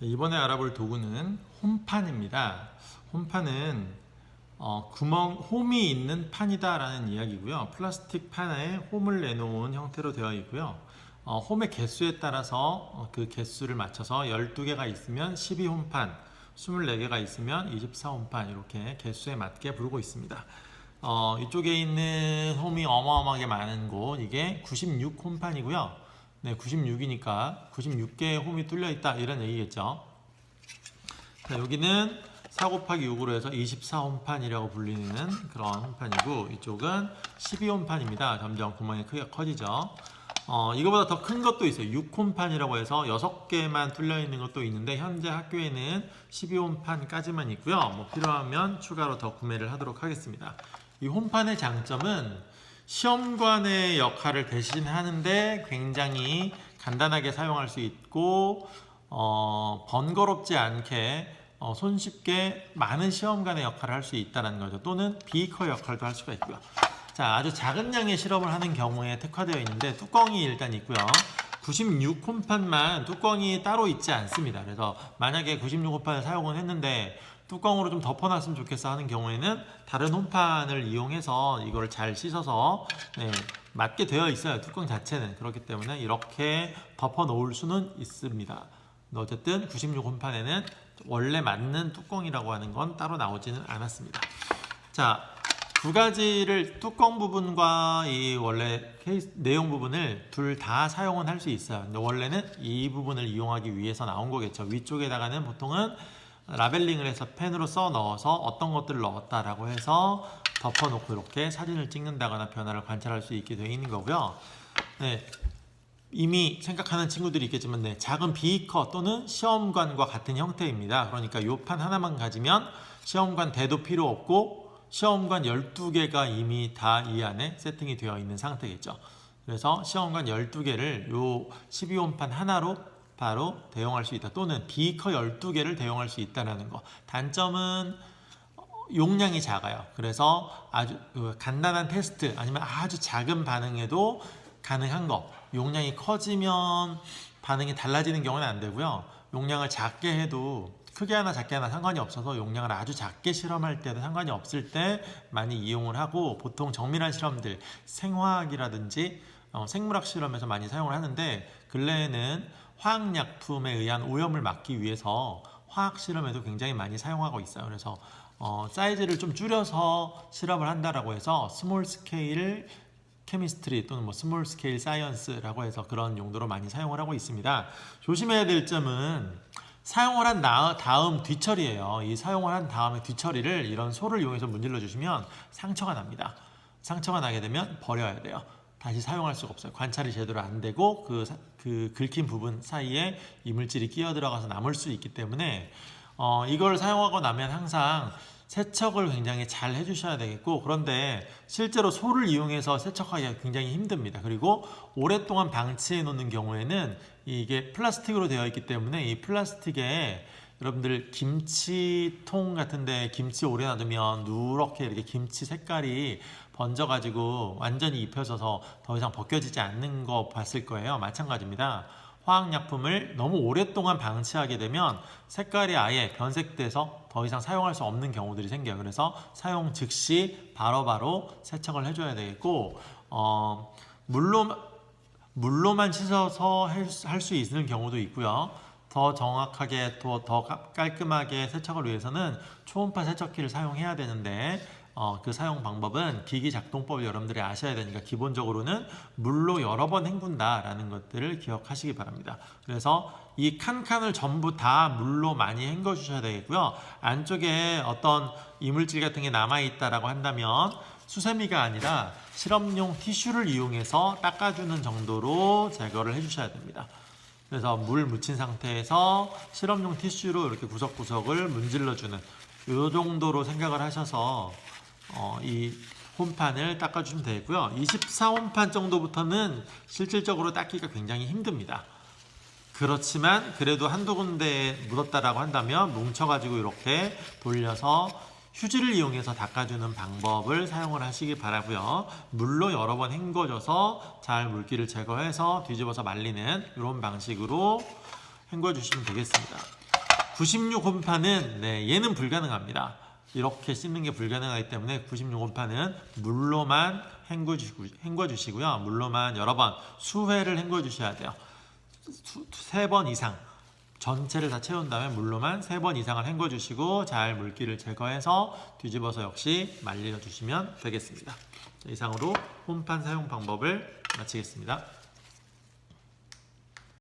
네, 이번에 알아볼 도구는 홈판입니다. 홈판은 어, 구멍, 홈이 있는 판이다라는 이야기고요. 플라스틱 판에 홈을 내놓은 형태로 되어 있고요. 어, 홈의 개수에 따라서 어, 그 개수를 맞춰서 12개가 있으면 12홈판, 24개가 있으면 24홈판 이렇게 개수에 맞게 부르고 있습니다. 어, 이쪽에 있는 홈이 어마어마하게 많은 곳 이게 96홈판이고요. 네, 96이니까 96개의 홈이 뚫려 있다 이런 얘기겠죠. 자, 여기는 4 곱하기 6으로 해서 24홈판이라고 불리는 그런 홈판이고 이쪽은 12홈판입니다. 점점 구멍이 크게 커지죠. 어, 이거보다 더 큰 것도 있어요. 6홈판이라고 해서 6개만 뚫려 있는 것도 있는데 현재 학교에는 12홈판까지만 있고요. 뭐 필요하면 추가로 더 구매를 하도록 하겠습니다. 이 홈판의 장점은 시험관의 역할을 대신하는데 굉장히 간단하게 사용할 수 있고 어, 번거롭지 않게 어, 손쉽게 많은 시험관의 역할을 할 수 있다는 거죠. 또는 비커 역할도 할 수가 있고요. 자, 아주 작은 양의 실험을 하는 경우에 특화되어 있는데 뚜껑이 일단 있고요. 96 홈판만 뚜껑이 따로 있지 않습니다. 그래서 만약에 96 홈판을 사용을 했는데 뚜껑으로 좀 덮어놨으면 좋겠어 하는 경우에는 다른 홈판을 이용해서 이걸 잘 씻어서 네, 맞게 되어 있어요. 뚜껑 자체는 그렇기 때문에 이렇게 덮어 놓을 수는 있습니다. 어쨌든 96 홈판에는 원래 맞는 뚜껑이라고 하는 건 따로 나오지는 않았습니다. 자, 두 가지를 뚜껑 부분과 이 원래 케이스 내용 부분을 둘 다 사용은 할 수 있어요. 근데 원래는 이 부분을 이용하기 위해서 나온 거겠죠. 위쪽에다가는 보통은 라벨링을 해서 펜으로 써 넣어서 어떤 것들을 넣었다라고 해서 덮어놓고 이렇게 사진을 찍는다거나 변화를 관찰할 수 있게 되어 있는 거고요. 네, 이미 생각하는 친구들이 있겠지만 네, 작은 비커 또는 시험관과 같은 형태입니다. 그러니까 이판 하나만 가지면 시험관 대도 필요 없고 시험관 12개가 이미 다 이 안에 세팅이 되어 있는 상태겠죠. 그래서 시험관 12개를 요 12홈판 하나로 바로 대용할 수 있다. 또는 비커 12개를 대용할 수 있다는 거. 단점은 용량이 작아요. 그래서 아주 그 간단한 테스트 아니면 아주 작은 반응에도 가능한 거. 용량이 커지면 반응이 달라지는 경우는 안 되고요. 용량을 작게 해도 크게 하나 작게 하나 상관이 없어서 용량을 아주 작게 실험할 때도 상관이 없을 때 많이 이용을 하고 보통 정밀한 실험들 생화학이라든지 어, 생물학 실험에서 많이 사용을 하는데 근래에는 화학약품에 의한 오염을 막기 위해서 화학 실험에도 굉장히 많이 사용하고 있어요. 그래서 어, 사이즈를 좀 줄여서 실험을 한다라고 해서 스몰 스케일 케미스트리 또는 뭐 스몰 스케일 사이언스라고 해서 그런 용도로 많이 사용을 하고 있습니다. 조심해야 될 점은 사용을 한 나- 다음 뒤처리예요. 이 사용을 한 다음에 뒤처리를 이런 소를 이용해서 문질러 주시면 상처가 납니다. 상처가 나게 되면 버려야 돼요. 다시 사용할 수가 없어요. 관찰이 제대로 안 되고 그, 사- 그 긁힌 부분 사이에 이물질이 끼어 들어가서 남을 수 있기 때문에 어, 이걸 사용하고 나면 항상 세척을 굉장히 잘 해주셔야 되겠고 그런데 실제로 소를 이용해서 세척하기가 굉장히 힘듭니다. 그리고 오랫동안 방치해 놓는 경우에는 이게 플라스틱으로 되어 있기 때문에 이 플라스틱에 여러분들 김치통 같은데 김치 오래 놔두면 누렇게 이렇게 김치 색깔이 번져가지고 완전히 입혀져서 더 이상 벗겨지지 않는 거 봤을 거예요. 마찬가지입니다. 화학약품을 너무 오랫동안 방치하게 되면 색깔이 아예 변색돼서 더 이상 사용할 수 없는 경우들이 생겨요. 그래서 사용 즉시 바로바로 세척을 해줘야 되겠고, 어, 물로, 물로만 씻어서 할 수 있는 경우도 있고요. 더 정확하게 더, 더 깔끔하게 세척을 위해서는 초음파 세척기를 사용해야 되는데 어, 그 사용 방법은 기기 작동법을 여러분들이 아셔야 되니까 기본적으로는 물로 여러 번 헹군다라는 것들을 기억하시기 바랍니다. 그래서 이 칸칸을 전부 다 물로 많이 헹궈 주셔야 되겠고요. 안쪽에 어떤 이물질 같은 게 남아 있다라고 한다면 수세미가 아니라 실험용 티슈를 이용해서 닦아주는 정도로 제거를 해주셔야 됩니다. 그래서 물 묻힌 상태에서 실험용 티슈로 이렇게 구석구석을 문질러주는 이 정도로 생각을 하셔서 어, 이 홈판을 닦아주시면 되고요. 24홈판 정도부터는 실질적으로 닦기가 굉장히 힘듭니다. 그렇지만 그래도 한두 군데 묻었다라고 한다면 뭉쳐가지고 이렇게 돌려서 휴지를 이용해서 닦아주는 방법을 사용을 하시기 바라고요. 물로 여러 번 헹궈줘서 잘 물기를 제거해서 뒤집어서 말리는 이런 방식으로 헹궈 주시면 되겠습니다. 96 홈파는 네, 얘는 불가능합니다. 이렇게 씹는 게 불가능하기 때문에 96 홈파는 물로만 헹궈 주시고 헹궈 주시고요. 물로만 여러 번 수회를 헹궈 주셔야 돼요. 세 번 이상 전체를 다 채운 다음에 물로만 세번 이상을 헹궈 주시고 잘 물기를 제거해서 뒤집어서 역시 말려 주시면 되겠습니다. 자, 이상으로 홈판 사용 방법을 마치겠습니다.